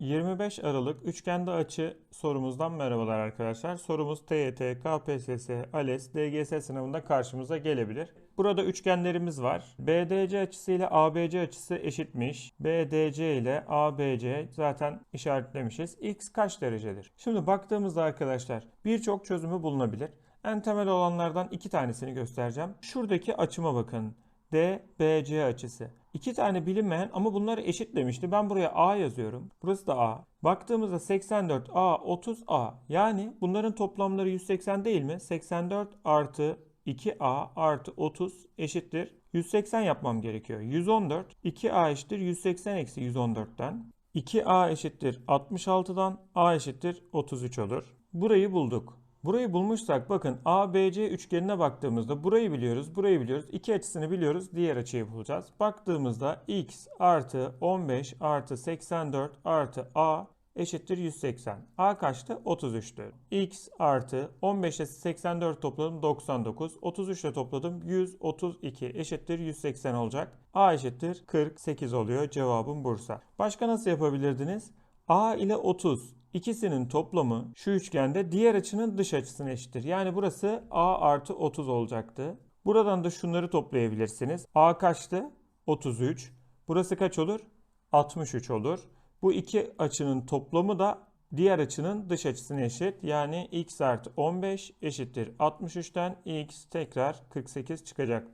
25 Aralık üçgende açı sorumuzdan merhabalar arkadaşlar. Sorumuz TYT, KPSS, ALES, DGS sınavında karşımıza gelebilir. Burada üçgenlerimiz var. BDC açısı ile ABC açısı eşitmiş. BDC ile ABC zaten işaretlemişiz. X kaç derecedir? Şimdi baktığımızda arkadaşlar birçok çözümü bulunabilir. En temel olanlardan iki tanesini göstereceğim. Şuradaki açıma bakın. DBC açısı. İki tane bilinmeyen ama bunları eşitlemişti. Ben buraya A yazıyorum. Burası da A. Baktığımızda 84 A 30 A. Yani bunların toplamları 180 değil mi? 84 artı 2A artı 30 eşittir. 180 yapmam gerekiyor. 114 2A eşittir 180 eksi 114'ten. 2A eşittir 66'dan A eşittir 33 olur. Burayı bulduk. Burayı bulmuşsak bakın ABC üçgenine baktığımızda burayı biliyoruz, burayı biliyoruz. İki açısını biliyoruz, diğer açıyı bulacağız. Baktığımızda x artı 15 artı 84 artı a eşittir 180. A kaçtı? 33'tü. x artı 15 ile 84 topladım 99. 33 ile topladım 132 eşittir 180 olacak. A eşittir 48 oluyor. Cevabım Bursa. Başka nasıl yapabilirdiniz? A ile 30 ikisinin toplamı şu üçgende diğer açının dış açısına eşittir. Yani burası A artı 30 olacaktı. Buradan da şunları toplayabilirsiniz. A kaçtı? 33. Burası kaç olur? 63 olur. Bu iki açının toplamı da diğer açının dış açısına eşit. Yani x artı 15 eşittir 63'ten x tekrar 48 çıkacaktı.